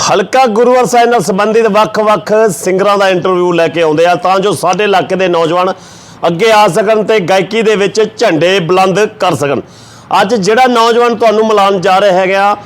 ਹਲਕਾ ਗੁਰੂਵਰ ਸਾਹਿਬ ਨਾਲ ਸੰਬੰਧਿਤ ਵੱਖ-ਵੱਖ ਸਿੰਗਰਾਂ ਦਾ ਇੰਟਰਵਿਊ ਲੈ ਕੇ ਆਉਂਦੇ ਆ। ਤਾਂ ਜੋ ਸਾਡੇ ਇਲਾਕੇ ਦੇ ਨੌਜਵਾਨ ਅੱਗੇ ਆ ਸਕਣ ਤੇ ਗਾਇਕੀ ਦੇ ਵਿੱਚ ਝੰਡੇ ਬੁਲੰਦ ਕਰ ਸਕਣ। ਅੱਜ ਜਿਹੜਾ ਨੌਜਵਾਨ ਤੁਹਾਨੂੰ ਮਿਲਾਉਣ ਜਾ ਰਿਹਾ ਹੈਗਾ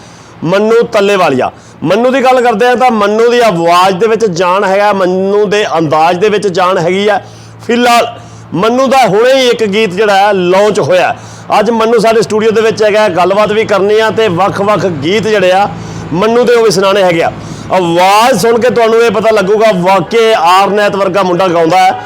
ਮੰਨੂ ਤੱਲੇਵਾਲੀਆ। ਮੰਨੂ ਦੀ ਗੱਲ ਕਰਦੇ ਆ ਤਾਂ ਮੰਨੂ ਦੀ ਆਵਾਜ਼ ਦੇ ਵਿੱਚ ਜਾਨ ਹੈਗਾ, ਮੰਨੂ ਦੇ ਅੰਦਾਜ਼ ਦੇ ਵਿੱਚ ਜਾਨ ਹੈਗੀ ਆ। ਫਿਲਹਾਲ ਮੰਨੂ ਦਾ ਹੁਣੇ ਹੀ ਇੱਕ ਗੀਤ ਜਿਹੜਾ ਹੈ ਲਾਂਚ ਹੋਇਆ। ਅੱਜ ਮੰਨੂ ਸਾਡੇ ਸਟੂਡੀਓ ਦੇ ਵਿੱਚ ਹੈਗਾ, ਗੱਲਬਾਤ ਵੀ ਕਰਨੀ ਆ ਤੇ ਵੱਖ-ਵੱਖ ਗੀਤ ਜਿਹੜੇ ਆ ਮੰਨੂ ਦੇ ਉਹ ਵੀ ਸੁਣਾਣੇ ਹੈਗੇ ਆ। ਆਵਾਜ਼ ਸੁਣ ਕੇ ਤੁਹਾਨੂੰ ਇਹ ਪਤਾ ਲੱਗੂਗਾ ਵਾਕਿਆ ਆਰਨੈਤ ਵਰਗਾ ਮੁੰਡਾ ਗਾਉਂਦਾ ਹੈ।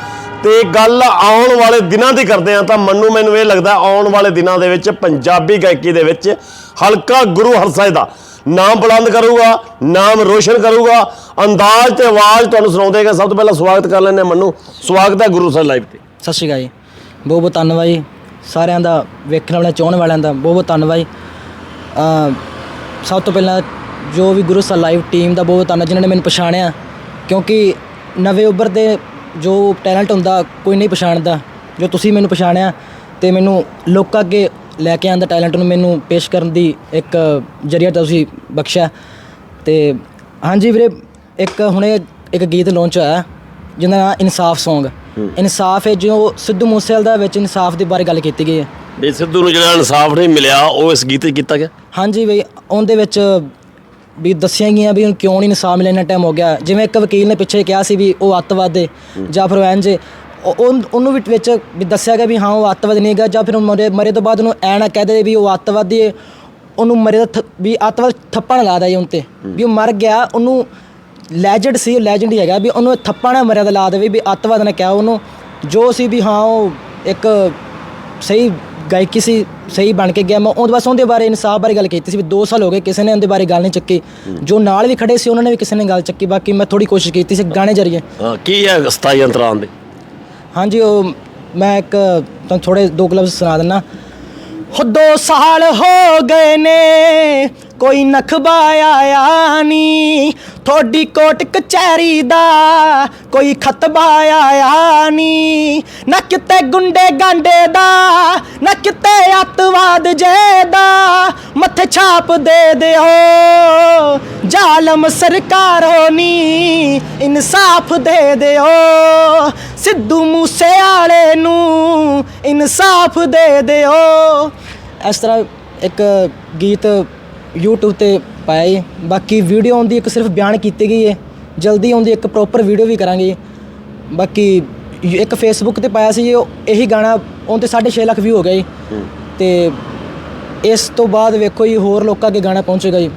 ਤੇ ਗੱਲ ਆਉਣ ਵਾਲੇ ਦਿਨਾਂ ਦੀ ਕਰਦੇ ਆ ਤਾਂ ਮੰਨੂ ਮੈਨੂੰ ਇਹ ਲੱਗਦਾ ਆਉਣ ਵਾਲੇ ਦਿਨਾਂ ਦੇ ਵਿੱਚ, ਪੰਜਾਬੀ ਗਾਇਕੀ ਦੇ ਵਿੱਚ ਹਲਕਾ ਗੁਰੂ ਹਰਸਾਏ ਦਾ ਨਾਮ ਬੁਲੰਦ ਕਰੂਗਾ, ਨਾਮ ਰੋਸ਼ਨ ਕਰੂਗਾ। ਅੰਦਾਜ਼ ਤੇ ਆਵਾਜ਼ ਤੁਹਾਨੂੰ ਸੁਣਾਉਂਦੇਗਾ ਸਭ ਤੋਂ ਪਹਿਲਾਂ ਸਵਾਗਤ ਕਰ ਲੈਂਦੇ ਹਾਂ ਮੰਨੂ। ਸਵਾਗਤ ਹੈ ਗੁਰੂ ਸਾਹਿਬ ਲਾਈਵ ਤੇ। ਸਤਿ ਸ਼੍ਰੀ ਅਕਾਲ ਜੀ। ਬਹੁਤ ਬਹੁਤ ਧੰਨਵਾਦ ਜੀ। ਸਾਰਿਆਂ ਦਾ ਵੇਖਣ ਵਾਲਿਆਂ, ਚਾਹਣ ਵਾਲਿਆਂ ਦਾ ਬਹੁਤ ਬਹੁਤ ਧੰਨਵਾਦ ਜੀ। ਸਭ ਤੋਂ ਪਹਿਲਾਂ ਜੋ ਵੀ ਗੁਰੂ ਸਾਹਿਬ ਲਾਈਵ ਟੀਮ ਦਾ ਬਹੁਤ ਧੰਨਵਾਦ ਜਿਨ੍ਹਾਂ ਨੇ ਮੈਨੂੰ ਪਛਾਣਿਆ ਕਿਉਂਕਿ ਨਵੇਂ ਉੱਭਰਦੇ ਜੋ ਟੈਲੈਂਟ ਹੁੰਦਾ ਕੋਈ ਨਹੀਂ ਪਛਾਣਦਾ। ਜੋ ਤੁਸੀਂ ਮੈਨੂੰ ਪਛਾਣਿਆ ਤੇ ਮੈਨੂੰ ਲੋਕਾਂ ਅੱਗੇ ਲੈ ਕੇ ਆਂਦਾ ਟੈਲੈਂਟ ਨੂੰ ਮੈਨੂੰ ਪੇਸ਼ ਕਰਨ ਦੀ ਇੱਕ ਜਰੀਆ ਤੁਸੀਂ ਬਖਸ਼ਿਆ। ਤੇ ਹਾਂਜੀ ਵੀਰੇ ਇੱਕ ਹੁਣੇ ਇੱਕ ਗੀਤ ਲਾਂਚ ਹੋਇਆ ਜਿਹਦਾ ਨਾਮ ਇਨਸਾਫ Song ਇਨਸਾਫ ਹੈ ਜੋ ਸਿੱਧੂ ਮੂਸੇਵਾਲ ਦਾ ਵਿੱਚ ਇਨਸਾਫ ਦੇ ਬਾਰੇ ਗੱਲ ਕੀਤੀ ਗਈ ਹੈ। ਵੀ ਸਿੱਧੂ ਨੂੰ ਜਿਹੜਾ ਇਨਸਾਫ ਨਹੀਂ ਮਿਲਿਆ ਉਹ ਇਸ ਗੀਤ 'ਚ ਕੀਤਾ ਗਿਆ? ਹਾਂਜੀ ਬਈ ਉਹਦੇ ਵਿੱਚ ਵੀ ਦੱਸੀਆਂ ਗਈਆਂ ਵੀ ਉਹਨੂੰ ਕਿਉਂ ਨਹੀਂ ਇਨਸਾਫ ਮਿਲਿਆ, ਇੰਨਾ ਟਾਈਮ ਹੋ ਗਿਆ। ਜਿਵੇਂ ਇੱਕ ਵਕੀਲ ਨੇ ਪਿੱਛੇ ਕਿਹਾ ਸੀ ਵੀ ਉਹ ਅੱਤਵਾਦ ਦੇ ਜਾਂ ਫਿਰ ਐਨ ਜੇ ਉਹ- ਉਹਨ- ਉਹਨੂੰ ਵੀ ਵਿੱਚ ਵੀ ਦੱਸਿਆ ਗਿਆ ਵੀ ਹਾਂ, ਉਹ ਅੱਤਵਾਦ ਨਹੀਂ ਹੈਗਾ, ਜਾਂ ਫਿਰ ਉਹ ਮਰੇ ਮਰੇ ਤੋਂ ਬਾਅਦ ਉਹਨੂੰ ਐ ਨਾ ਕਹਿ ਦੇ ਵੀ ਉਹ ਅੱਤਵਾਦੀ ਹੈ ਉਹਨੂੰ ਮਰੇ ਦਾ ਥ- ਵੀ ਅੱਤਵਾਦ ਥੱਪਾ ਨਾ ਲਾ ਦਾ ਜੀ ਉਹਨ ਤੇ। ਵੀ ਉਹ ਮਰ ਗਿਆ, ਉਹਨੂੰ ਲੈਜੈਂਡ ਸੀ, ਉਹ ਲੈਜੈਂਡ ਹੀ ਹੈਗਾ ਵੀ ਉਹਨੂੰ ਥੱਪਾ ਨਾ ਮਰਿਆ ਦਾ ਲਾ ਦੇਵੇ ਵੀ ਅੱਤਵਾਦ ਨੇ ਕਿਹਾ ਉਹਨੂੰ। ਜੋ ਸੀ ਵੀ ਹਾਂ, ਉਹ ਇੱਕ ਸਹੀ ਗਾਇਕੀ ਸੀ ਸਹੀ ਬਣ ਕੇ ਗਿਆ ਮੈਂ ਉਹਦੇ ਬਸ ਉਹਦੇ ਬਾਰੇ ਇਨਸਾਫ ਬਾਰੇ ਗੱਲ ਕੀਤੀ ਸੀ ਵੀ 2 ਸਾਲ ਹੋ ਗਏ ਕਿਸੇ ਨੇ ਉਹਦੇ ਬਾਰੇ ਗੱਲ ਨਹੀਂ ਚੱਕੀ। ਜੋ ਨਾਲ ਵੀ ਖੜੇ ਸੀ ਉਹਨਾਂ ਨੇ ਵੀ ਕਿਸੇ ਨੇ ਗੱਲ ਚੱਕੀ ਬਾਕੀ ਮੈਂ ਥੋੜੀ ਕੋਸ਼ਿਸ਼ ਕੀਤੀ ਸੀ ਗਾਣੇ ਜਰੀਏ। ਹਾਂ, ਕੀ ਹੈ 27 ਅੰਤਰਾਂ ਦੇ? ਹਾਂਜੀ ਉਹ ਮੈਂ ਇੱਕ ਤੁਹਾਨੂੰ ਥੋੜੇ ਦੋ ਲਫ਼ਜ਼ ਸੁਣਾ ਦਿੰਨਾ ਹੋ ਦੋ ਸਾਲ ਹੋ ਗਏ ਨੇ ਕੋਈ ਨਖਬਾ ਆਇਆ ਨੀ। ਥੋੜੀ ਕੋਟ ਕਚਹਿਰੀ ਦਾ ਕੋਈ ਖਤਬਾ ਆਇਆ ਨੀ। ਨਾ ਕਿਤੇ ਗੁੰਡੇ ਗਾਂਡੇ ਦਾ, ਨਾ ਕਿਤੇ ਅੱਤਵਾਦ ਜੇ ਦਾ। ਮੱਥੇ ਛਾਪ ਦੇ ਦਿਓ, ਜ਼ਾਲਮ ਸਰਕਾਰ ਹੋਣੀ, ਇਨਸਾਫ ਦੇ ਦਿਓ। ਸਿੱਧੂ ਮੂਸੇ ਵਾਲੇ ਨੂੰ ਇਨਸਾਫ ਦੇ ਦਿਓ। ਇਸ ਤਰ੍ਹਾਂ ਇੱਕ ਗੀਤ YouTube ਤੇ ਪਾਇਆ ਜੀ। ਬਾਕੀ ਵੀਡੀਓ ਆਉਂਦੀ ਇੱਕ ਸਿਰਫ ਬਿਆਨ ਕੀਤੀ ਗਈ ਹੈ। ਜਲਦੀ ਆਉਂਦੀ ਇੱਕ ਪ੍ਰੋਪਰ ਵੀਡੀਓ ਵੀ ਕਰਾਂਗੇ। ਬਾਕੀ ਇੱਕ ਫੇਸਬੁੱਕ ਤੇ ਪਾਇਆ ਸੀ ਜੀ, ਉਹ ਇਹੀ ਗਾਣਾ ਉਹਨ ਤੇ 6.5 ਲੱਖ ਵਿਊ ਹੋ ਗਿਆ ਜੀ। ਤੇ ਇਸ ਤੋਂ ਬਾਅਦ ਵੇਖੋ ਜੀ ਹੋਰ ਲੋਕਾਂ ਅੱਗੇ ਗਾਣਾ ਪਹੁੰਚੇਗਾ ਜੀ।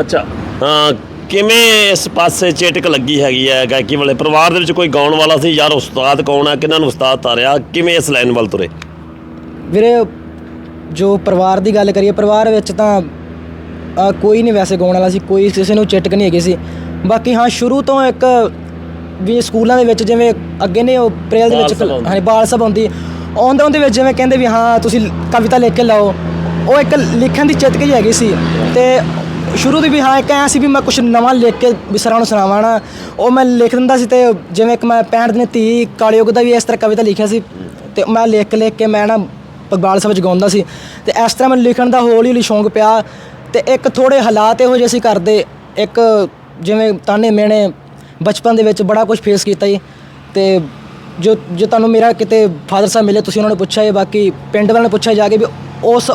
ਅੱਛਾ ਹਾਂ ਕਿਵੇਂ ਇਸ ਪਾਸੇ ਚੇਟਕ ਲੱਗੀ ਹੈਗੀ ਹੈ ਗਾਇਕੀ ਵਾਲੇ? ਪਰਿਵਾਰ ਦੇ ਵਿੱਚ ਕੋਈ ਗਾਉਣ ਵਾਲਾ ਸੀ? ਯਾਰ ਉਸਤਾਦ ਕੌਣ ਹੈ? ਕਿਹਨਾਂ ਨੂੰ ਉਸਤਾਦ ਤਾਰਿਆ? ਕਿਵੇਂ ਇਸ ਲਾਈਨ ਵੱਲ ਤੁਰੇ? ਵੀਰੇ ਜੋ ਪਰਿਵਾਰ ਦੀ ਗੱਲ ਕਰੀਏ ਪਰਿਵਾਰ ਵਿੱਚ ਤਾਂ ਕੋਈ ਨਹੀਂ ਵੈਸੇ ਗਾਉਣ ਵਾਲਾ ਸੀ ਕੋਈ ਕਿਸੇ ਨੂੰ ਚਿਟਕ ਨਹੀਂ ਹੈਗੀ ਸੀ। ਬਾਕੀ ਹਾਂ ਸ਼ੁਰੂ ਤੋਂ ਇੱਕ ਵੀ ਸਕੂਲਾਂ ਦੇ ਵਿੱਚ ਜਿਵੇਂ ਅੱਗੇ ਨੇ ਉਹ ਅਪ੍ਰੈਲ ਦੇ ਵਿੱਚ। ਹਾਂਜੀ ਬਾਲ ਸਭਾ ਹੁੰਦੀ। ਆਉਂਦੇ ਉਹਦੇ ਵਿੱਚ ਜਿਵੇਂ ਕਹਿੰਦੇ ਵੀ ਹਾਂ ਤੁਸੀਂ ਕਵਿਤਾ ਲਿਖ ਕੇ ਲਾਓ। ਉਹ ਇੱਕ ਲਿਖਣ ਦੀ ਚਿਤਕ ਹੀ ਹੈਗੀ ਸੀ। ਤੇ ਸ਼ੁਰੂ ਤੋਂ ਵੀ ਹਾਂ ਇੱਕ ਐਂ ਸੀ ਵੀ ਮੈਂ ਕੁਝ ਨਵਾਂ ਲਿਖ ਕੇ ਵਿਸਰਾਂ ਨੂੰ ਸੁਣਾਵਾਂ ਨਾ। ਉਹ ਮੈਂ ਲਿਖ ਦਿੰਦਾ ਸੀ ਤੇ ਜਿਵੇਂ ਇੱਕ ਮੈਂ 65 ਦਿਨ ਧੀ ਕਾਲਯੁਗ ਦਾ ਵੀ ਇਸ ਤਰ੍ਹਾਂ ਕਵਿਤਾ ਲਿਖਿਆ ਸੀ। ਤੇ ਮੈਂ ਲਿਖ ਲਿਖ ਕੇ ਮੈਂ ਨਾ ਬਾਲ ਸਭਾ ਚ ਗਾਉਂਦਾ ਸੀ। ਤੇ ਇਸ ਤਰ੍ਹਾਂ ਮੈਨੂੰ ਲਿਖਣ ਦਾ ਹੌਲੀ ਹੌਲੀ ਸ਼ੌਂਕ ਪਿਆ। ਤੇ ਇੱਕ ਥੋੜੇ ਹਾਲਾਤ ਇਹੋ ਜਿਹੇ ਸੀ ਕਰਦੇ ਇੱਕ ਜਿਵੇਂ ਤਾਨੇ ਮੇਣੇ ਬਚਪਨ ਦੇ ਵਿੱਚ ਬੜਾ ਕੁਝ ਫੇਸ ਕੀਤਾ ਜੀ। ਤੇ ਜੋ ਜੋ ਤੁਹਾਨੂੰ ਮੇਰਾ ਕਿਤੇ ਫਾਦਰ ਸਾਹਿਬ ਮਿਲੇ ਤੁਸੀਂ ਉਹਨਾਂ ਨੂੰ ਪੁੱਛਿਆ ਇਹ ਬਾਕੀ ਪਿੰਡ ਵਾਲਿਆਂ ਨੇ ਪੁੱਛਿਆ ਜਾ ਕੇ ਵੀ ਉਸ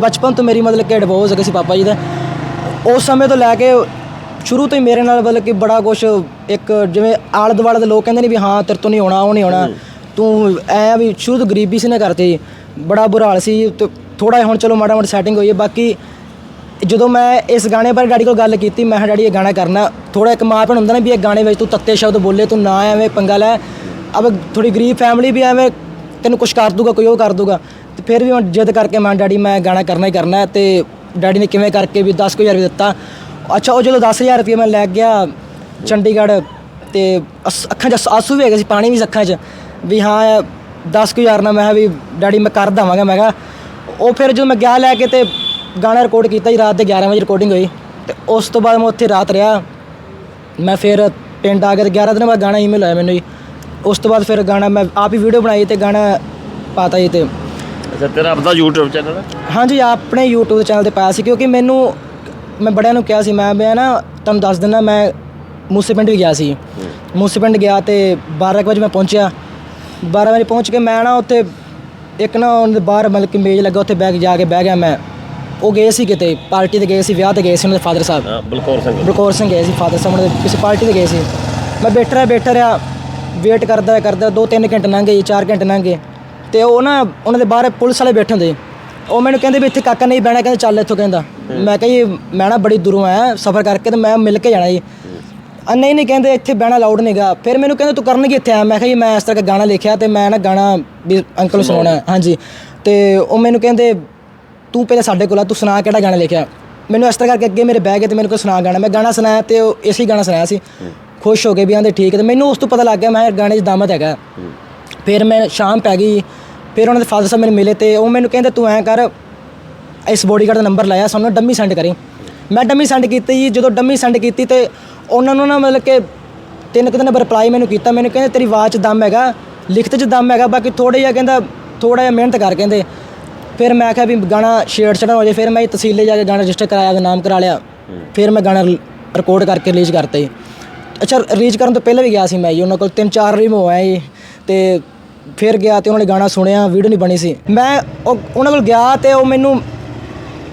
ਬਚਪਨ ਤੋਂ ਮੇਰੀ ਮਤਲਬ ਕਿ ਡਿਵੋਰਸ ਹੋ ਗਏ ਸੀ ਪਾਪਾ ਜੀ ਦਾ। ਉਸ ਸਮੇਂ ਤੋਂ ਲੈ ਕੇ ਸ਼ੁਰੂ ਤੋਂ ਹੀ ਮੇਰੇ ਨਾਲ ਮਤਲਬ ਕਿ ਬੜਾ ਕੁਝ ਇੱਕ ਜਿਵੇਂ ਆਲੇ ਦੁਆਲੇ ਦੇ ਲੋਕ ਕਹਿੰਦੇ ਨੇ ਵੀ ਹਾਂ ਤੇਰੇ ਤੋਂ ਨਹੀਂ ਹੋਣਾ ਉਹ ਨਹੀਂ ਹੋਣਾ ਤੂੰ ਐ ਵੀ ਸ਼ੁਰੂ ਤੋਂ ਗਰੀਬੀ ਸੀ ਨਾ ਕਰਤੇ ਬੜਾ ਬੁਰਾ ਹਾਲ ਸੀ ਥੋੜਾ ਹੁਣ ਚਲੋ ਮਾੜਾ ਮਾੜਾ ਸੈਟਿੰਗ ਹੋਈ ਹੈ। ਬਾਕੀ ਜਦੋਂ ਮੈਂ ਇਸ ਗਾਣੇ ਬਾਰੇ ਡੈਡੀ ਕੋਲ ਗੱਲ ਕੀਤੀ, ਮੈਂ ਕਿਹਾ, ਡੈਡੀ, ਇਹ ਗਾਣਾ ਕਰਨਾ। ਥੋੜਾ ਇੱਕ ਮਾਂ ਭੈਣ ਹੁੰਦਾ ਨਾ ਵੀ ਇਹ ਗਾਣੇ ਵਿੱਚ ਤੂੰ ਤੱਤੇ ਸ਼ਬਦ ਬੋਲੇ, ਤੂੰ ਨਾ ਐਵੇਂ ਪੰਗਾ ਲੈ। ਅਬ ਥੋੜੀ ਗਰੀਬ ਫੈਮਿਲੀ ਵੀ ਐਵੇਂ ਤੈਨੂੰ ਕੁਝ ਕਰ ਦੂਗਾ, ਕੋਈ ਉਹ ਕਰ ਦੂਗਾ। ਤੇ ਫਿਰ ਵੀ ਮੈਂ ਜਿੱਦ ਕਰਕੇ ਮੈਂ ਡੈਡੀ, ਮੈਂ ਗਾਣਾ ਕਰਨਾ ਹੀ ਕਰਨਾ ਹੈ। ਤੇ ਡੈਡੀ ਨੇ ਕਿਵੇਂ ਕਰਕੇ ਵੀ 10000 ਰੁਪਏ ਦਿੱਤਾ। ਅੱਛਾ, ਉਹ ਜਦੋਂ 10000 ਰੁਪਏ ਮੈਂ ਲੈ ਗਿਆ ਚੰਡੀਗੜ੍ਹ ਤੇ ਅੱਖਾਂ 'ਚ ਆਸੂ ਵੀ ਹੈਗੇ ਸੀ, ਪਾਣੀ ਵੀ ਸੀ ਅੱਖਾਂ 'ਚ। ਵੀ ਹਾਂ 10000 ਨਾਲ ਮੈਂ ਕਿਹਾ ਵੀ ਡੈਡੀ, ਮੈਂ ਕਰ ਦਵਾਂਗਾ। ਮੈਂ ਕਿਹਾ, ਉਹ ਫਿਰ ਜਦੋਂ ਮੈਂ ਗਿਆ ਲੈ ਕੇ ਤੇ ਗਾਣਾ ਰਿਕਾਰਡ ਕੀਤਾ ਜੀ ਰਾਤ ਦੇ 11 ਵਜੇ ਰਿਕਾਰਡਿੰਗ ਹੋਈ ਤੇ ਉਸ ਤੋਂ ਬਾਅਦ ਮੈਂ ਉੱਥੇ ਰਾਤ ਰਿਹਾ। ਮੈਂ ਫਿਰ ਪਿੰਡ ਆ ਕੇ ਤੇ 11 ਦਿਨ ਬਾਅਦ ਗਾਣਾ ਈਮੇਲ ਆਇਆ ਮੈਨੂੰ ਜੀ। ਉਸ ਤੋਂ ਬਾਅਦ ਫਿਰ ਗਾਣਾ ਮੈਂ ਆਪ ਹੀ ਵੀਡੀਓ ਬਣਾਈ ਤੇ ਗਾਣਾ ਪਾਤਾ ਜੀ ਤੇ। ਅੱਛਾ ਤੇਰਾ ਆਪਦਾ YouTube ਚੈਨਲ ਹੈ? ਹਾਂਜੀ ਆਪਣੇ YouTube ਚੈਨਲ ਤੇ ਪਾਇਆ ਸੀ ਕਿਉਂਕਿ ਮੈਨੂੰ ਮੈਂ ਬੜਿਆਂ ਨੂੰ ਕਿਹਾ ਸੀ ਮੈਂ ਮੈਂ ਨਾ ਤੁਹਾਨੂੰ ਦੱਸ ਦਿੰਦਾ ਮੈਂ ਮੂਸੇ ਪਿੰਡ ਵੀ ਗਿਆ ਸੀ। ਮੂਸੇ ਪਿੰਡ ਗਿਆ ਤੇ 12 ਕੁ ਵਜੇ ਮੈਂ ਪਹੁੰਚਿਆ। 12 ਵਜੇ ਪਹੁੰਚ ਕੇ ਮੈਂ ਨਾ ਉੱਥੇ ਇੱਕ ਨਾ ਉਹਨਾਂ ਦੇ ਬਾਹਰ ਮਤਲਬ ਕਿ ਮੇਜ਼ ਲੱਗਾ ਉੱਥੇ ਬੈਗ ਜਾ ਕੇ ਬਹਿ ਗਿਆ ਮੈਂ। ਉਹ ਗਏ ਸੀ ਕਿਤੇ ਪਾਰਟੀ ਤੇ ਗਏ ਸੀ ਵਿਆਹ ਤੇ ਗਏ ਸੀ ਉਹਨਾਂ ਦੇ ਫਾਦਰ ਸਾਹਿਬ। ਹਾਂ, ਬਲਕੌਰ ਸਿੰਘ। ਬਲਕੌਰ ਸਿੰਘ ਗਏ ਸੀ ਫਾਦਰ ਸਾਹਿਬ ਉਹਨਾਂ ਦੇ ਕਿਸੇ ਪਾਰਟੀ ਤੇ ਗਏ ਸੀ। ਮੈਂ ਬੈਠਾ ਰਿਹਾ ਬੈਠਾ ਰਿਹਾ ਵੇਟ ਕਰਦਾ ਕਰਦਾ 2-3 ਘੰਟੇ ਲੰਘ ਗਏ 4 ਘੰਟੇ ਲੰਘ ਗਏ। ਤੇ ਉਹ ਨਾ ਉਹਨਾਂ ਦੇ ਬਾਹਰ ਪੁਲਿਸ ਵਾਲੇ ਬੈਠੇ ਹੁੰਦੇ। ਉਹ ਮੈਨੂੰ ਕਹਿੰਦੇ ਵੀ ਇੱਥੇ ਕਾਕਾ ਨਹੀਂ ਬਹਿਣਾ ਕਹਿੰਦੇ ਚੱਲ ਇੱਥੋਂ ਕਹਿੰਦਾ। ਮੈਂ ਕਿਹਾ ਜੀ ਮੈਂ ਨਾ ਬੜੀ ਦੂਰੋਂ ਆਇਆ ਸਫ਼ਰ ਕਰਕੇ ਤੇ ਮੈਂ ਮਿਲ ਕੇ ਜਾਣਾ ਜੀ। ਆ ਨਹੀਂ ਨਹੀਂ ਕਹਿੰਦੇ ਇੱਥੇ ਬਹਿਣਾ ਲਾਊਡ ਨਹੀਂਗਾ ਫਿਰ ਮੈਨੂੰ ਕਹਿੰਦੇ ਤੂੰ ਕਰਨ ਕੀ ਇੱਥੇ ਆਇਆ ਮੈਂ ਕਿਹਾ ਜੀ ਮੈਂ ਇਸ ਤਰ੍ਹਾਂ ਦਾ ਗਾਣਾ ਲਿਖਿਆ ਤੇ ਮੈਂ ਨਾ ਗਾਣਾ ਵੀ ਅੰਕਲ ਨੂੰ ਸੁਣਾਉਣਾ। ਹਾਂਜੀ। ਤੇ ਉਹ ਮੈਨੂੰ ਕਹਿੰਦੇ ਤੂੰ ਪਹਿਲਾਂ ਸਾਡੇ ਕੋਲ ਆ ਤੂੰ ਸੁਣਾ ਕਿਹੜਾ ਗਾਣਾ ਲਿਖਿਆ। ਮੈਨੂੰ ਇਸ ਤਰ੍ਹਾਂ ਕਰਕੇ ਅੱਗੇ ਮੇਰੇ ਬਹਿ ਗਏ ਤੇ ਮੈਨੂੰ ਕੋਈ ਸੁਣਾ ਗਾਣਾ ਮੈਂ ਗਾਣਾ ਸੁਣਾਇਆ ਤੇ ਉਹ ਇਸੇ ਗਾਣਾ ਸੁਣਾਇਆ ਸੀ। ਖੁਸ਼ ਹੋ ਗਏ ਵੀ ਆਂਦੇ ਠੀਕ ਹੈ ਤੇ ਮੈਨੂੰ ਉਸ ਤੋਂ ਪਤਾ ਲੱਗ ਗਿਆ ਮੈਂ ਗਾਣੇ 'ਚ ਦਮਤ ਹੈਗਾ। ਫਿਰ ਮੈਂ ਸ਼ਾਮ ਪੈ ਗਈ ਫਿਰ ਉਹਨਾਂ ਦੇ ਫਾਦਰ ਸਾਹਿਬ ਮੈਨੂੰ ਮਿਲੇ ਤੇ ਉਹ ਮੈਨੂੰ ਕਹਿੰਦੇ ਤੂੰ ਐਂ ਕਰ ਇਸ ਬੋਡੀਗਾਰਡ ਦਾ ਨੰਬਰ ਲਾਇਆ ਸਾਨੂੰ ਡੰਮੀ ਸੈਂਡ ਕਰੀ। ਮੈਂ ਡੰਮੀ ਸੈਂਡ ਕੀਤੀ ਜੀ ਜਦੋਂ ਡੰਮੀ ਸੈਂਡ ਕੀਤੀ ਤੇ ਉਹਨਾਂ ਨੂੰ ਨਾ ਮਤਲਬ ਕਿ ਤਿੰਨ ਕੁ ਦਿਨ ਰਿਪਲਾਈ ਮੈਨੂੰ ਕੀਤਾ ਮੈਨੂੰ ਕਹਿੰਦੇ ਤੇਰੀ ਆਵਾਜ਼ 'ਚ ਦਮ ਹੈਗਾ ਲਿਖਤ 'ਚ ਦਮ ਹੈਗਾ ਬਾਕੀ ਥੋੜਾ ਜਿਹਾ ਕਹਿੰਦਾ ਥੋੜਾ ਜਿਹਾ ਮਿਹਨਤ ਕਰ ਕਹਿੰਦੇ। ਫਿਰ ਮੈਂ ਕਿਹਾ ਵੀ ਗਾਣਾ ਸ਼ੇਅਰ ਚੜਨ ਹੋ ਜਾਏ ਫਿਰ ਮੈਂ ਤਹਿਸੀਲੇ ਜਾ ਕੇ ਗਾਣਾ ਰਜਿਸਟਰ ਕਰਾਇਆ ਤੇ ਨਾਮ ਕਰਾ ਲਿਆ। ਫਿਰ ਮੈਂ ਗਾਣਾ ਰਿਕਾਰਡ ਕਰਕੇ ਰਿਲੀਜ਼ ਕਰਤਾ ਜੀ। ਅੱਛਾ ਰਿਲੀਜ਼ ਕਰਨ ਤੋਂ ਪਹਿਲਾਂ ਵੀ ਗਿਆ ਸੀ ਮੈਂ ਜੀ ਉਹਨਾਂ ਕੋਲ ਤਿੰਨ ਚਾਰ ਵਾਰੀ ਮੈਂ ਹੋਇਆ ਜੀ ਤੇ ਫਿਰ ਗਿਆ ਤੇ ਉਹਨਾਂ ਨੇ ਗਾਣਾ ਸੁਣਿਆ ਵੀਡੀਓ ਨਹੀਂ ਬਣੀ ਸੀ। ਮੈਂ ਉਹ ਉਹਨਾਂ ਕੋਲ ਗਿਆ ਤੇ ਉਹ ਮੈਨੂੰ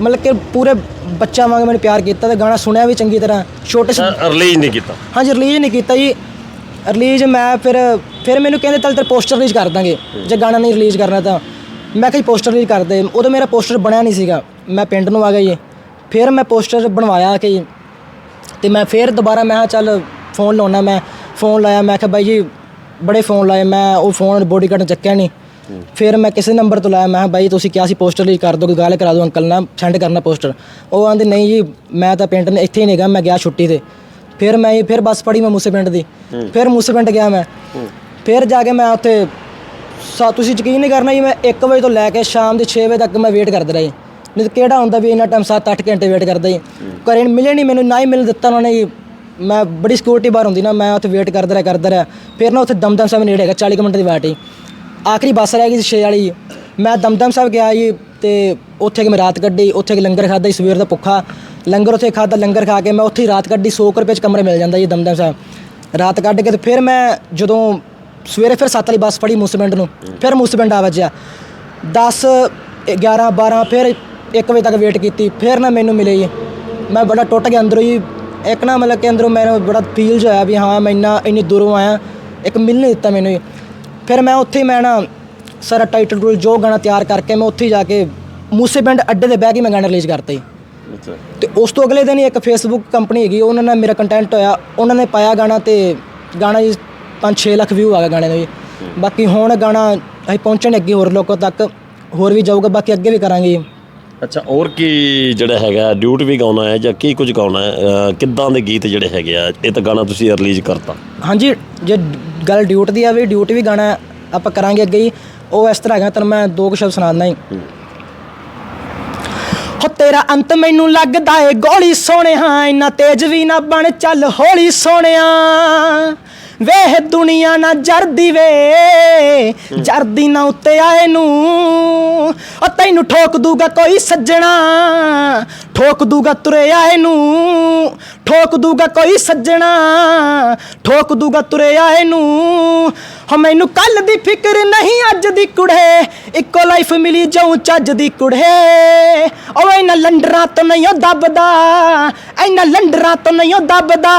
ਮਤਲਬ ਕਿ ਪੂਰੇ ਬੱਚਾ ਵਾਂਗ ਮੈਨੂੰ ਪਿਆਰ ਕੀਤਾ ਤੇ ਗਾਣਾ ਸੁਣਿਆ ਵੀ ਚੰਗੀ ਤਰ੍ਹਾਂ ਛੋਟੇ ਰਿਲੀਜ਼ ਨਹੀਂ ਕੀਤਾ। ਹਾਂਜੀ ਰਿਲੀਜ਼ ਨਹੀਂ ਕੀਤਾ ਜੀ। ਰਿਲੀਜ਼ ਮੈਂ ਫਿਰ ਫਿਰ ਮੈਨੂੰ ਕਹਿੰਦੇ ਚੱਲ ਤੇਰਾ ਪੋਸਟਰ ਰਿਲੀਜ਼ ਕਰ ਦਾਂਗੇ। ਜੇ ਗਾਣਾ ਨਹੀਂ ਰਿਲੀਜ਼ ਕਰਨਾ ਤਾਂ। ਮੈਂ ਕਿਹਾ ਪੋਸਟਰ ਰਿਲੀਜ਼ ਕਰ ਦੇ ਉਦੋਂ ਮੇਰਾ ਪੋਸਟਰ ਬਣਿਆ ਨਹੀਂ ਸੀਗਾ। ਮੈਂ ਪਿੰਡ ਨੂੰ ਆ ਗਿਆ ਜੀ। ਫਿਰ ਮੈਂ ਪੋਸਟਰ ਬਣਵਾਇਆ ਕਿ ਤੇ ਮੈਂ ਫਿਰ ਦੁਬਾਰਾ ਮੈਂ ਚੱਲ ਫੋਨ ਲਾਉਣਾ ਮੈਂ। ਫੋਨ ਲਾਇਆ ਮੈਂ ਕਿਹਾ ਬਾਈ ਜੀ ਬੜੇ ਫੋਨ ਲਾਏ ਮੈਂ ਉਹ ਫੋਨ ਬੋਡੀ ਕਾਰਡ ਚੱਕਿਆ ਨਹੀਂ। ਫਿਰ ਮੈਂ ਕਿਸੇ ਨੰਬਰ ਤੋਂ ਲਾਇਆ ਮੈਂ ਕਿਹਾ ਬਾਈ ਤੁਸੀਂ ਕਿਹਾ ਸੀ ਪੋਸਟਰ ਲਈ ਕਰ ਦੋਗੇ ਗੱਲ ਕਰਾ ਦਿਓ ਅੰਕਲ ਨਾਲ ਸੈਂਡ ਕਰਨਾ ਪੋਸਟਰ। ਉਹ ਆਂਦੇ ਨਹੀਂ ਜੀ ਮੈਂ ਤਾਂ ਪਿੰਡ ਨੇ ਇੱਥੇ ਹੀ ਨਹੀਂਗਾ ਮੈਂ ਗਿਆ ਛੁੱਟੀ ਤੇ। ਫਿਰ ਮੈਂ ਫਿਰ ਬੱਸ ਫੜੀ ਮੈਂ ਮੂਸੇ ਪਿੰਡ ਦੀ। ਫਿਰ ਮੂਸੇ ਪਿੰਡ ਗਿਆ ਮੈਂ। ਫਿਰ ਜਾ ਕੇ ਮੈਂ ਉੱਥੇ ਸਾ ਤੁਸੀਂ ਯਕੀਨ ਨਹੀਂ ਕਰਨਾ ਜੀ, ਮੈਂ 1 ਵਜੇ ਤੋਂ ਲੈ ਕੇ ਸ਼ਾਮ ਦੇ 6 ਵਜੇ ਤੱਕ ਮੈਂ ਵੇਟ ਕਰਦਾ ਰਿਹਾ ਜੀ। ਨਹੀਂ ਤਾਂ ਕਿਹੜਾ ਹੁੰਦਾ ਵੀ ਇੰਨਾ ਟਾਈਮ 7-8 ਘੰਟੇ ਵੇਟ ਕਰਦਾ ਜੀ। ਘਰੇ ਮਿਲੇ ਨਹੀਂ ਮੈਨੂੰ ਨਾ ਹੀ ਮਿਲ ਦਿੱਤਾ ਉਹਨਾਂ ਨੇ ਜੀ। ਮੈਂ ਬੜੀ ਸਿਕਿਉਰਿਟੀ ਬਾਹਰ ਹੁੰਦੀ ਨਾ, ਮੈਂ ਉੱਥੇ ਵੇਟ ਕਰਦਾ ਰਿਹਾ ਕਰਦਾ ਰਿਹਾ। ਫਿਰ ਨਾ ਉੱਥੇ ਦਮਦਮ ਸਾਹਿਬ ਨੇੜੇ ਹੈਗਾ 40 ਕੁ ਮਿੰਟ ਦੀ ਵਾਟ ਹੀ ਆਖਰੀ ਬੱਸ ਰਹਿ ਗਈ ਸੀ 6 ਵਾਲੀ ਮੈਂ ਦਮਦਮ ਸਾਹਿਬ ਗਿਆ ਜੀ ਤੇ ਉੱਥੇ ਕਿ ਮੈਂ ਰਾਤ ਕੱਢੀ, ਉੱਥੇ ਕਿ ਲੰਗਰ ਖਾਦਾ ਜੀ, ਸਵੇਰ ਦਾ ਭੁੱਖਾ। ਲੰਗਰ ਉੱਥੇ ਖਾਦਾ ਲੰਗਰ ਖਾ ਕੇ ਮੈਂ ਉੱਥੇ ਹੀ ਰਾਤ ਕੱਢੀ 100 ਕੁ ਰੁਪਏ ਚ ਕਮਰੇ ਮਿਲ ਜਾਂਦਾ ਜੀ ਦਮਦਮ ਸਾਹਿਬ। ਰਾਤ ਕੱਢ ਕੇ ਤੇ ਫਿਰ ਮੈਂ ਜਦੋਂ ਸਵੇਰੇ ਫਿਰ 7 ਵਾਲੀ ਬੱਸ ਫੜੀ ਮੂਸੇ ਪਿੰਡ ਨੂੰ ਫਿਰ ਮੂਸੇ ਪਿੰਡ ਆ ਵੱਜਿਆ। 10 11 12 ਫਿਰ 1 ਵਜੇ ਤੱਕ ਵੇਟ ਕੀਤੀ ਫਿਰ ਨਾ ਮੈਨੂੰ ਮਿਲੇ ਜੀ। ਮੈਂ ਬੜਾ ਟੁੱਟ ਗਿਆ ਅੰਦਰੋਂ ਜੀ। ਇੱਕ ਨਾ ਮਤਲਬ ਕਿ ਅੰਦਰੋਂ ਮੈਨੂੰ ਬੜਾ ਫੀਲ ਜਿਹਾ ਹੋਇਆ ਵੀ ਹਾਂ ਮੈਂ ਇੰਨਾ ਇੰਨੀ ਦੂਰੋਂ ਆਇਆ ਇੱਕ ਮਿਲ ਨਹੀਂ ਦਿੱਤਾ ਮੈਨੂੰ ਜੀ। ਫਿਰ ਮੈਂ ਉੱਥੇ ਹੀ ਮੈਂ ਨਾ ਸਾਰਾ ਟਾਈਟਲ ਰੂਲ ਜੋ ਗਾਣਾ ਤਿਆਰ ਕਰਕੇ ਮੈਂ ਉੱਥੇ ਹੀ ਜਾ ਕੇ ਮੂਸੇ ਪਿੰਡ ਅੱਡੇ ਤੇ ਬਹਿ ਕੇ ਮੈਂ ਗਾਣਾ ਰਿਲੀਜ਼ ਕਰਤਾ ਜੀ। ਤੇ ਉਸ ਤੋਂ ਅਗਲੇ ਦਿਨ ਹੀ ਇੱਕ ਫੇਸਬੁੱਕ ਕੰਪਨੀ ਹੈਗੀ ਉਹਨਾਂ ਨਾਲ ਮੇਰਾ ਕੰਟੈਂਟ ਹੋਇਆ ਉਹਨਾਂ ਨੇ ਪਾਇਆ ਗਾਣਾ ਤੇ ਗਾਣਾ ਜੀ 5-6 ਲੱਖ ਵਿਊ ਆ ਗਿਆ ਗਾਣੇ ਨੂੰ ਜੀ ਬਾਕੀ ਹੁਣ ਗਾਣਾ ਅਸੀਂ ਪਹੁੰਚਣ ਅੱਗੇ ਹੋਰ ਲੋਕਾਂ ਤੱਕ ਹੋਰ ਵੀ ਜਾਊਗਾ ਬਾਕੀ ਅੱਗੇ ਵੀ ਕਰਾਂਗੇ ਅੱਛਾ ਹੋਰ ਕੀ ਜਿਹੜਾ ਹੈਗਾ ਡਿਊਟ ਵੀ ਗਾਉਣਾ ਹੈ ਜਾਂ ਕੀ ਕੁਝ ਗਾਉਣਾ ਹੈ? ਕਿੱਦਾਂ ਦੇ ਗੀਤ ਜਿਹੜੇ ਹੈਗੇ ਆ ਇਹ ਤਾਂ ਗਾਣਾ ਤੁਸੀਂ ਰਿਲੀਜ਼ ਕਰਤਾ। ਹਾਂਜੀ ਜੇ ਗੱਲ ਡਿਊਟ ਦੀ ਆਵੇ ਡਿਊਟ ਵੀ ਗਾਣਾ ਆਪਾਂ ਕਰਾਂਗੇ ਅੱਗੇ ਹੀ ਉਹ ਇਸ ਤਰ੍ਹਾਂ ਹੈਗਾ ਤੈਨੂੰ ਮੈਂ ਦੋ ਕੁ ਸ਼ਬਦ ਸੁਣਾਉਂਦਾ ਹੀ। ਹੋ ਤੇਰਾ ਅੰਤ ਮੈਨੂੰ ਲੱਗਦਾ ਏ ਗੋਲੀ ਸੋਹਣਿਆ ਇੰਨਾ ਤੇਜ਼ ਵੀ ਨਾ ਬਣ ਚੱਲ ਹੌਲੀ ਸੋਹਣਿਆ। ਵੇਹ ਦੁਨੀਆ ਨਾ ਜਰਦੀ ਵੇ, ਜਰਦੀ ਨਾ ਉੱਤੇ ਆਏ ਨੂੰ। ਉਹ ਤੈਨੂੰ ਠੋਕ ਦੂਗਾ ਕੋਈ ਸੱਜਣਾ, ਠੋਕ ਦੂਗਾ ਤੁਰੇ ਆਏ ਨੂੰ। ਠੋਕ ਦੂਗਾ ਕੋਈ ਸੱਜਣਾ, ਠੋਕ ਦੂਗਾ ਤੁਰੇ ਆਏ ਨੂੰ। ਹੋ, ਮੈਨੂੰ ਕੱਲ ਦੀ ਫਿਕਰ ਨਹੀਂ, ਅੱਜ ਦੀ ਕੁੜੇ। ਇੱਕੋ ਲਾਈਫ ਮਿਲੀ ਜਾਉ ਚੱਜ ਦੀ ਕੁੜੇ। ਓ ਇਹਨਾਂ ਲੰਡਰਾਂ ਤੋਂ ਨਹੀਂ ਉਹ ਦੱਬਦਾ। ਇਹਨਾਂ ਲੰਡਰਾਂ ਤੋਂ ਨਹੀਂ ਉਹ ਦੱਬਦਾ।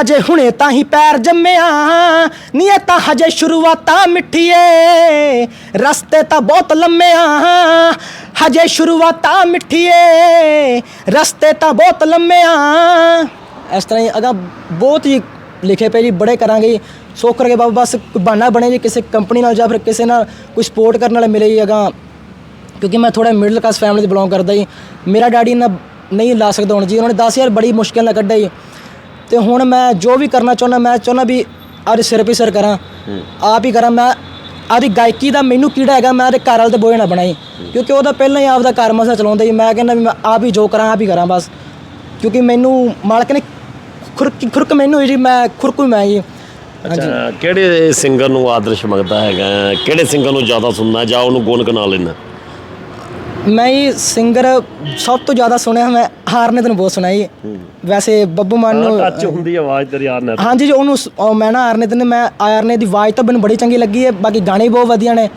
ਹਜੇ ਹੁਣੇ ਤਾਂ ਹੀ ਪੈਰ ਜੰਮਿਆ। ਨੀ, ਇਹ ਤਾਂ ਹਜੇ ਸ਼ੁਰੂਆਤਾਂ ਮਿੱਠੀਏ। ਰਸਤੇ ਤਾਂ ਬਹੁਤ ਲੰਮਿਆ। ਹਜੇ ਸ਼ੁਰੂਆਤਾਂ ਮਿੱਠੀਏ। ਰਸਤੇ ਤਾਂ ਬਹੁਤ ਲੰਮਿਆ। ਇਸ ਤਰ੍ਹਾਂ ਹੀ ਅਗਾ ਬਹੁਤ ਹੀ ਲਿਖੇ ਪਏ ਜੀ, ਬੜੇ ਕਰਾਂਗੇ ਸੋ ਕਰਕੇ ਬਾਬਾ ਬਸ ਬਹਾਨਾ ਬਣੇ ਜੀ ਕਿਸੇ ਕੰਪਨੀ ਨਾਲ ਜਾਂ ਫਿਰ ਕਿਸੇ ਨਾਲ ਕੋਈ ਸਪੋਰਟ ਕਰਨ ਵਾਲੇ ਮਿਲੇ ਜੀ ਕਿਉਂਕਿ ਮੈਂ ਥੋੜਾ ਮਿਡਲ ਕਲਾਸ ਫੈਮਿਲੀ ਤੋਂ ਬਿਲੋਂਗ ਕਰਦਾ ਜੀ। ਮੇਰਾ ਡੈਡੀ ਨਾ ਨਹੀਂ ਲਾ ਸਕਦਾ ਹੁਣ ਜੀ ਉਹਨਾਂ ਨੇ 10000 ਬੜੀ ਮੁਸ਼ਕਿਲ ਨਾਲ ਕੱਢਿਆ ਜੀ। ਤੇ ਹੁਣ ਮੈਂ ਜੋ ਵੀ ਕਰਨਾ ਚਾਹੁੰਦਾ ਮੈਂ ਚਾਹੁੰਦਾ ਵੀ ਆਪਦੇ ਸਿਰ ਪੇ ਸਿਰ ਕਰਾਂ ਆਪ ਹੀ ਕਰਾਂ। ਮੈਂ ਆਪਦੀ ਗਾਇਕੀ ਦਾ ਮੈਨੂੰ ਕੀੜਾ ਹੈਗਾ ਮੈਂ ਆਪਦੇ ਘਰ ਵਾਲੇ ਤੇ ਬੋਝ ਨਾ ਬਣਾਈ। ਕਿਉਂਕਿ ਉਹਦਾ ਪਹਿਲਾਂ ਹੀ ਆਪਦਾ ਘਰ ਮਸਾ ਚਲਾਉਂਦਾ ਜੀ। ਮੈਂ ਕਹਿੰਦਾ ਵੀ ਮੈਂ ਆਪ ਹੀ ਜੋ ਕਰਾਂ ਆਪ ਹੀ ਕਰਾਂ ਬਸ। ਕਿਉਂਕਿ ਮੈਨੂੰ ਮਾਲਕ ਨੇ ਖੁਰਕ ਖੁਰਕ ਮੈਨੂੰ ਜੀ ਮੈਂ ਖੁਰਕੂ ਮੈਂ ਜੀ। ਅੱਛਾ ਕਿਹੜੇ ਸਿੰਗਰ ਨੂੰ ਆਦਰਸ਼ ਮੰਗਦਾ ਹੈਗਾ? ਕਿਹੜੇ ਸਿੰਗਰ ਨੂੰ ਜ਼ਿਆਦਾ ਸੁਣਨਾ ਜਾਂ ਉਹਨੂੰ ਗੁਣ ਗਣਾ ਲੈਣਾ? ਮੈਂ ਹੀ ਸਿੰਗਰ ਸਭ ਤੋਂ ਜ਼ਿਆਦਾ ਸੁਣਿਆ ਮੈਂ ਹਾਰਨੇ ਤੈਨੂੰ ਬਹੁਤ ਸੁਣਿਆ ਜੀ। ਵੈਸੇ ਬੱਬੂ ਮਾਨ ਨੂੰ ਟੱਚ ਹੁੰਦੀ ਆਵਾਜ਼ ਤੇਰੀ ਯਾਰ ਨਾਲ ਹਾਂਜੀ ਜੀ ਉਹਨੂੰ ਮੈਂ ਨਾ ਆਰਨੇ ਤੇ ਮੈਂ ਆਰਨੇ ਦੀ ਆਵਾਜ਼ ਤਾਂ ਮੈਨੂੰ ਬੜੀ ਚੰਗੀ ਲੱਗੀ ਹੈ ਬਾਕੀ ਗਾਣੇ ਬਹੁਤ ਵਧੀਆ ਨੇ।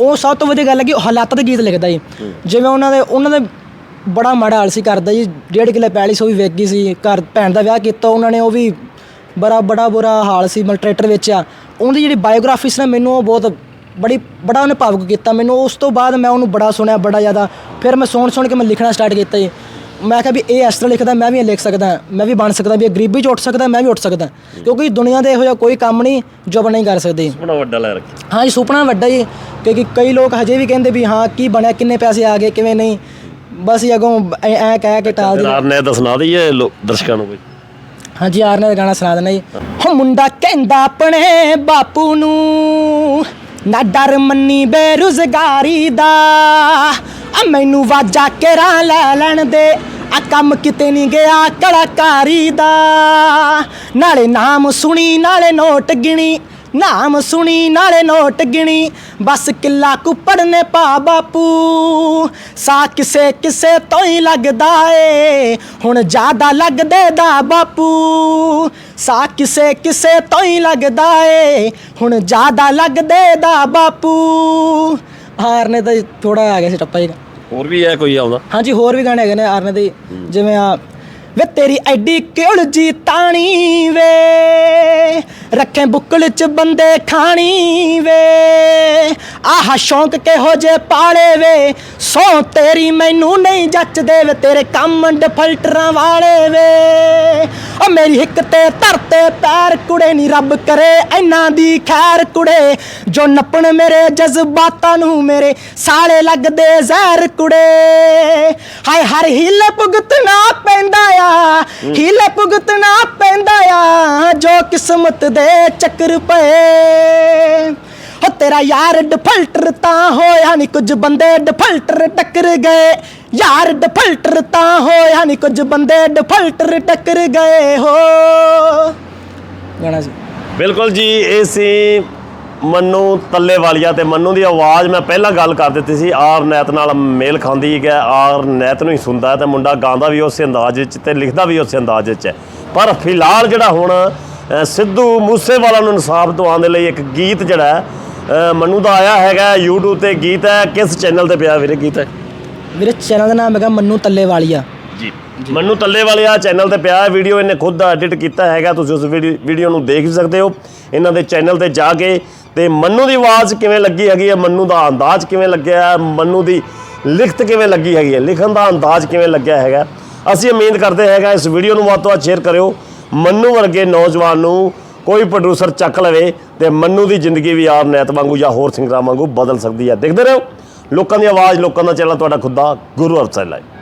ਉਹ ਸਭ ਤੋਂ ਵਧੀਆ ਗੱਲ ਹੈ ਕਿ ਉਹ ਹਾਲਾਤਾਂ ਦੇ ਗੀਤ ਲਿਖਦਾ ਜੀ। ਜਿਵੇਂ ਉਹਨਾਂ ਦੇ ਉਹਨਾਂ ਦੇ ਬੜਾ ਮਾੜਾ ਹਾਲ ਸੀ ਕਰਦਾ ਜੀ ਡੇਢ ਕਿਲੇ ਪੈਲੀ ਸੋ ਵੀ ਵੇਚ ਗਈ ਸੀ ਘਰ ਭੈਣ ਦਾ ਵਿਆਹ ਕੀਤਾ ਉਹਨਾਂ ਨੇ ਉਹ ਵੀ ਬੜਾ ਬੜਾ ਬੁਰਾ ਹਾਲ ਸੀ ਮਤਲਬ ਟਰੈਕਟਰ ਵਿੱਚ ਆ। ਉਹਦੀ ਜਿਹੜੀ ਬਾਇਓਗ੍ਰਾਫੀ ਸੀ ਨਾ ਮੈਨੂੰ ਉਹ ਬਹੁਤ ਬੜੀ ਬੜਾ ਉਹਨੇ ਭਾਵੁਕ ਕੀਤਾ। ਮੈਨੂੰ ਉਸ ਤੋਂ ਬਾਅਦ ਮੈਂ ਉਹਨੂੰ ਬੜਾ ਸੁਣਿਆ ਬੜਾ ਜ਼ਿਆਦਾ। ਫਿਰ ਮੈਂ ਸੁਣ ਸੁਣ ਕੇ ਮੈਂ ਲਿਖਣਾ ਸਟਾਰਟ ਕੀਤਾ ਜੀ। ਮੈਂ ਕਿਹਾ ਵੀ ਇਹ ਇਸ ਤਰ੍ਹਾਂ ਲਿਖਦਾ ਮੈਂ ਵੀ ਇਹ ਲਿਖ ਸਕਦਾ। ਮੈਂ ਵੀ ਬਣ ਸਕਦਾ ਵੀ ਇਹ ਗਰੀਬੀ ਚ ਉੱਠ ਸਕਦਾ ਮੈਂ ਵੀ ਉੱਠ ਸਕਦਾ। ਕਿਉਂਕਿ ਦੁਨੀਆ ਦੇ ਇਹੋ ਜਿਹਾ ਕੋਈ ਕੰਮ ਨਹੀਂ ਜੋ ਆਪਾਂ ਨਹੀਂ ਕਰ ਸਕਦੇ। ਬੜਾ ਵੱਡਾ ਲੈ ਰੱਖੀ ਹਾਂ ਜੀ ਸੁਪਨਾ ਵੱਡਾ ਜੀ ਕਿਉਂਕਿ ਕਈ ਲੋਕ ਹਜੇ ਵੀ ਕਹਿੰਦੇ ਵੀ ਹਾਂ ਕੀ ਬਣਿਆ ਕਿੰਨੇ ਪੈਸੇ ਆ ਗਏ ਕਿਵੇਂ ਨਹੀਂ। ਬਸ ਇਹ ਅਗੋਂ ਐ ਕਹਿ ਕੇ ਟਾਲ ਦੀ ਨੇ ਤਾਂ ਸੁਣਾ ਦਈਏ ਦਰਸ਼ਕਾਂ ਨੂੰ ਕੋਈ। ਹਾਂਜੀ ਯਾਰ ਨੇ ਗਾਣਾ ਸੁਣਾ ਦੇਣਾ ਜੀ। ਹੋ ਮੁੰਡਾ ਕਹਿੰਦਾ ਆਪਣੇ ਬਾਪੂ ਨੂੰ, ਨਾ ਡਰ ਮੰਨੀ ਬੇਰੁਜ਼ਗਾਰੀ ਦਾ। ਆ ਮੈਨੂੰ ਵਾਜਾ ਕੇਰਾ ਲੈ ਲੈਣ ਦੇ। ਆ ਕੰਮ ਕਿਤੇ ਨਹੀਂ ਗਿਆ ਕਲਾਕਾਰੀ ਦਾ। ਨਾਲੇ ਨਾਮ ਸੁਣੀ, ਨਾਲੇ ਨੋਟ ਗਿਣੀ। ਨਾਮ ਸੁਣੀ ਨਾਲੇ ਨੋਟ ਗਿਣੀ। ਬਸ ਕਿੱਲਾ ਕੁੱਪੜ ਨੇ ਪਾ ਬਾਪੂ। ਸਾ ਕਿਸੇ ਕਿਸੇ ਤੋਂ ਹੀ ਲੱਗਦਾ ਏ। ਹੁਣ ਜ਼ਿਆਦਾ ਲੱਗਦੇ ਦਾ ਬਾਪੂ। ਸਾ ਕਿਸੇ ਕਿਸੇ ਤੋਂ ਹੀ ਲੱਗਦਾ ਏ। ਹੁਣ ਜ਼ਿਆਦਾ ਲੱਗਦੇ ਦਾ ਬਾਪੂ। ਹਾਰ ਨੇ ਤਾਂ ਥੋੜਾ ਆ ਗਿਆ ਸੀ ਟੱਪਾ ਜੀ। ਹੋਰ ਵੀ ਹੈ ਕੋਈ ਆਉਂਦਾ ਹਾਂਜੀ ਹੋਰ ਵੀ ਗਾਣੇ ਹੈਗੇ ਨੇ ਆਰਨੇ ਦੇ। ਜਿਵੇਂ ਆ ਵੇ ਤੇਰੀ ਐਡੀ ਕਿਉਲ ਜੀ ਤਾਣੀ ਵੇ। ਰੱਖੇ ਬੁੱਕਲ ਚ ਬੰਦੇ ਖਾਣੀ ਵੇ। ਆਹ ਸ਼ੌਂਕ ਕਿਹੋ ਜੇ ਪਾਲੇ ਵੇ। ਸੋ ਤੇਰੀ ਮੈਨੂੰ ਨਹੀਂ ਜੱਚਦੇ ਵੇ, ਤੇਰੇ ਕੰਮ ਡਿਫਲਟਰਾਂ ਵਾਲੇ ਵੇ। ਓ ਮੇਰੀ ਹਿੱਕ ਤੇ ਧਰਤੇ ਪੈਰ ਕੁੜੇ ਨਹੀਂ ਰੱਬ ਕਰੇ, ਇਹਨਾਂ ਦੀ ਖੈਰ ਕੁੜੇ। ਜੋ ਨੱਪਣ ਮੇਰੇ ਜਜ਼ਬਾਤਾਂ ਨੂੰ, ਮੇਰੇ ਸਾਲੇ ਲੱਗਦੇ ਜ਼ਹਿਰ ਕੁੜੇ। ਹਾਏ, ਹਰ ਹਿੱਲ ਭੁਗਤਣਾ ਪੈਂਦਾ ਆ। ਹੀਲੇ ਭੁਗਤਣਾ ਪੈਂਦਾ ਆ। ਜੋ ਕਿਸਮਤ ਦੇ ਚੱਕਰ ਪਏ। ਹੋ ਤੇਰਾ ਯਾਰ ਡਿਫਲਟਰ ਤਾਂ ਹੋਇਆ ਨਹੀਂ ਕੁਝ ਬੰਦੇ ਡਿਫਲਟਰ ਟੱਕਰ ਗਏ। ਯਾਰ ਡਿਫਲਟਰ ਤਾਂ ਹੋਇਆ ਨਹੀਂ ਕੁਝ ਬੰਦੇ ਡਿਫਲਟਰ ਟੱਕਰ ਗਏ। ਹੋ। ਗਾਣਾ ਸੀ ਬਿਲਕੁਲ ਜੀ ਇਹ ਸੀ ਮੰਨੂ ਤੱਲੇ ਵਾਲੀਆ ਤੇ ਮੰਨੂ ਦੀ ਆਵਾਜ਼ ਮੈਂ ਪਹਿਲਾਂ ਗੱਲ ਕਰ ਦਿੱਤੀ ਸੀ ਆਰ ਨੈਤ ਨਾਲ ਮੇਲ ਖਾਂਦੀ ਹੈ ਆਰ ਨੈਤ ਨੂੰ ਹੀ ਸੁਣਦਾ ਤੇ ਮੁੰਡਾ ਗਾਉਂਦਾ ਵੀ ਉਸੇ ਅੰਦਾਜ਼ ਵਿੱਚ ਤੇ ਲਿਖਦਾ ਵੀ ਉਸੇ ਅੰਦਾਜ਼ ਵਿੱਚ ਹੈ। ਪਰ ਫਿਲਹਾਲ ਜਿਹੜਾ ਹੁਣ ਸਿੱਧੂ ਮੂਸੇਵਾਲਾ ਨੂੰ ਇਨਸਾਫ ਦਿਵਾਉਣ ਦੇ ਲਈ ਇੱਕ ਗੀਤ ਜਿਹੜਾ ਮੰਨੂ ਦਾ ਆਇਆ ਹੈਗਾ YouTube ਤੇ ਗੀਤ ਹੈ ਕਿਸ ਚੈਨਲ ਤੇ ਪਿਆ ਵੀਰੇ ਗੀਤ? ਹੈ ਮੇਰੇ ਚੈਨਲ ਦਾ ਨਾਮ ਹੈਗਾ ਮੰਨੂ ਤੱਲੇ ਵਾਲੀਆ। ਜੀ। ਮੰਨੂ ਤੱਲੇ ਵਾਲੇ ਆ ਚੈਨਲ ਤੇ ਪਿਆ ਹੈ ਵੀਡੀਓ ਇਹਨੇ ਖੁਦ ਐਡਿਟ ਕੀਤਾ ਹੈਗਾ ਤੁਸੀਂ ਉਸ ਵੀਡੀਓ ਨੂੰ ਦੇਖ ਵੀ ਸਕਦੇ ਹੋ। ਇਹਨਾਂ ਦੇ ਚੈਨਲ ਤੇ ਜਾ ਕੇ ਤੇ ਮੰਨੂ ਦੀ ਆਵਾਜ਼ ਕਿਵੇਂ ਲੱਗੀ ਹੈਗੀ ਹੈ? ਮੰਨੂ ਦਾ ਅੰਦਾਜ਼ ਕਿਵੇਂ ਲੱਗਿਆ ਮੰਨੂ ਦੀ ਲਿਖਤ ਕਿਵੇਂ ਲੱਗੀ ਹੈਗੀ ਹੈ? ਲਿਖਣ ਦਾ ਅੰਦਾਜ਼ ਕਿਵੇਂ ਲੱਗਿਆ ਹੈਗਾ? ਅਸੀਂ ਉਮੀਦ ਕਰਦੇ ਹੈਗਾ ਇਸ ਵੀਡੀਓ ਨੂੰ ਵੱਧ ਤੋਂ ਵੱਧ ਸ਼ੇਅਰ ਕਰਿਓ। ਮੰਨੂ ਵਰਗੇ ਨੌਜਵਾਨ ਨੂੰ ਕੋਈ ਪ੍ਰੋਡਿਊਸਰ ਚੱਕ ਲਵੇ ਤੇ ਮੰਨੂ ਦੀ ਜ਼ਿੰਦਗੀ ਵੀ ਆਪ ਨੈਤ ਵਾਂਗੂ ਜਾਂ ਹੋਰ ਸਿੰਗਰਾਂ ਵਾਂਗੂ ਬਦਲ ਸਕਦੀ ਹੈ। ਦੇਖਦੇ ਰਹੋ। ਲੋਕਾਂ ਦੀ ਆਵਾਜ਼, ਲੋਕਾਂ ਦਾ ਚੈਨਲ, ਤੁਹਾਡਾ ਖੁਦ ਦਾ ਗੁਰੂ ਅਰਸਾ ਲਾਈਵ।